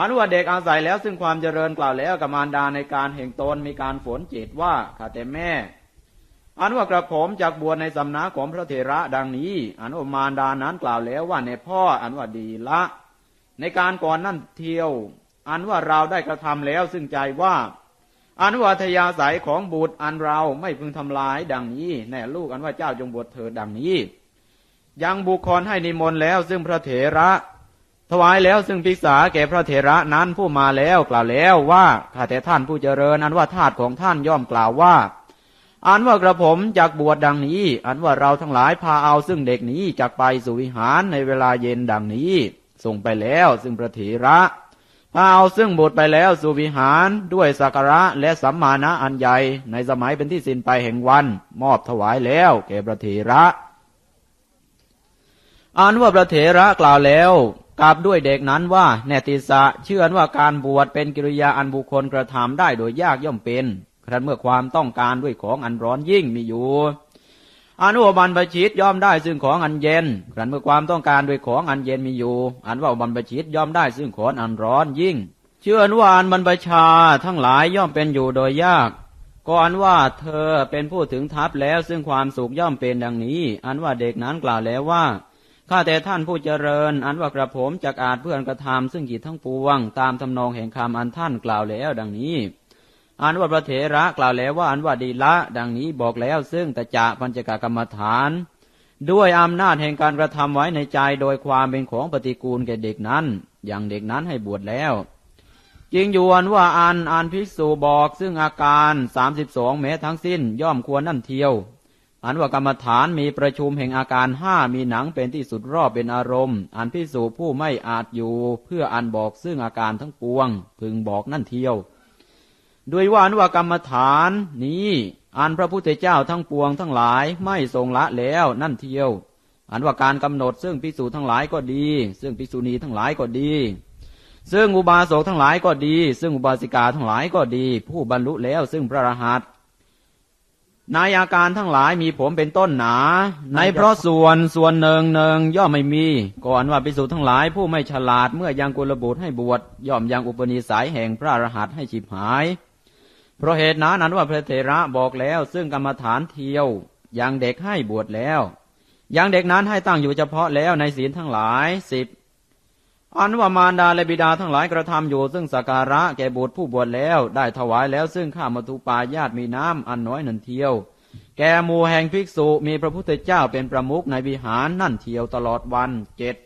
อันว่าเด็กอาศัยแล้วซึ่งความเจริญกล่าวแล้วกับมารดาในการแห่งตนมีการฝนจิตว่าข้าแต่แม่อันว่ากระผมจากบวชในสำนักของพระเถระดังนี้อนว่ามารดานั้นกล่าวแล้วว่าในพ่ออันว่าดีละ ในการก่อนนั่นเที่ยว อันว่าเราได้กระทำแล้วซึ่งใจว่าอันว่าทยาสายของบุตรอันเราไม่พึงทำลายดังนี้ แน่ลูกอันว่าเจ้าจงบวชเถิดดังนี้ ยังบุคคลให้นิมนต์แล้วซึ่งพระเถระ ถวายแล้วซึ่งภิกษาแก่พระเถระนั้นผู้มาแล้วกล่าวแล้วว่าข้าแต่ท่านผู้เจริญอันว่าทาสของท่านย่อมกล่าวว่า อันว่ากระผมจากบวชดังนี้ อันว่าเราทั้งหลายพาเอาซึ่งเด็กนี้จากไปสู่วิหารในเวลาเย็นดังนี้ ส่งไปแล้วซึ่งพระเถระพาเอาซึ่งบุตรไปแล้วสู่วิหารด้วยสักการะและสัมมาณะอันใหญ่ในสมัยเป็นที่สิ้นไปแห่งวัน มอบถวายแล้วแก่พระเถระอันว่าพระเถระกล่าวแล้ว กราบด้วยเด็กนั้นว่าแนติสะเชื่อว่าการบวชเป็นกิริยาอันบุคคลกระทำได้โดยยากย่อมเป็นครั้นเมื่อความต้องการด้วยของอันร้อนยิ่งมีอยู่อนุบันประชิตย่อมได้ซึ่งของอันเย็นครั้นเมื่อความต้องการด้วยของอันเย็นมีอยู่ อันว่าบันประชิตย่อมได้ซึ่งของอันร้อนยิ่ง เชื่อว่าอันบรรพชาทั้งหลายย่อมเป็นอยู่โดยยากก็อันว่าเธอเป็นผู้ถึงทัพแล้วซึ่งความสุขย่อมเป็นดังนี้ อันว่าเด็กนั้นกล่าวแล้วว่า ข้าแต่ท่านผู้เจริญ อันว่ากระผมจากอาจเพื่อนกระทำซึ่งกิจทั้งปวง ตามทำนองแห่งคำอันท่านกล่าวแล้วดังนี้ อันว่าพระเถระกล่าวแล้วว่าอันว่าดีละ ดังนี้บอกแล้วซึ่งตจะปัญจกกรรมฐาน ด้วยอำนาจแห่งการกระทำไว้ในใจโดยความเป็นของปฏิกูลแก่เด็กนั้น อย่างเด็กนั้นให้บวชแล้วจริงอยู่อันว่าอันอันภิกษุบอกซึ่งอาการสามสิบสองแม้ทั้งสิ้นย่อมควรนั่นเทียว อันว่ากรรมฐานมีประชุมแห่งอาการห้ามีหนังเป็นที่สุดรอบเป็นอารมณ์ อันพิสูจผู้ไม่อาจอยู่เพื่ออันบอกซึ่งอาการทั้งปวง พึงบอกนั่นเทียว ด้วยว่าอันว่ากรรมฐานนี้ อันพระพุทธเจ้าทั้งปวงทั้งหลายไม่ทรงละแล้วนั่นเทียว อันว่าการกำหนดซึ่งพิสูจทั้งหลายก็ดี ซึ่งพิสูณีทั้งหลายก็ดี ซึ่งอุบาสกทั้งหลายก็ดี ซึ่งอุบาสิกาทั้งหลายก็ดี ผู้บรรลุแล้วซึ่งพระรหันต์ ในอาการทั้งหลายมีผมเป็นต้นหนา ในเพราะส่วนส่วนหนึ่งหนึ่งย่อมไม่มี ก่อนว่าภิกษุทั้งหลายผู้ไม่ฉลาดเมื่อยังกุลบุตรให้บวชย่อมยังอุปนิสัยแห่งพระอรหันต์ให้ฉิบหาย เพราะเหตุนั้นนั้นว่าพระเถระบอกแล้ว ซึ่งกรรมฐานเทียวยังเด็กให้บวชแล้วยังเด็กนั้นให้ตั้งอยู่เฉพาะแล้วในศีลทั้งหลายสิบ อันว่ามารดาและบิดาทั้งหลายกระทำอยู่ ซึ่งสักการะแก่บุตรผู้บวชแล้ว ได้ถวายแล้วซึ่งข้ามาตุปายาตมีน้ำอันน้อยนันเทียว แก่หมู่แห่งภิกษุมีพระพุทธเจ้าเป็นประมุขในวิหารนั่นเทียวตลอดวันเจ็ด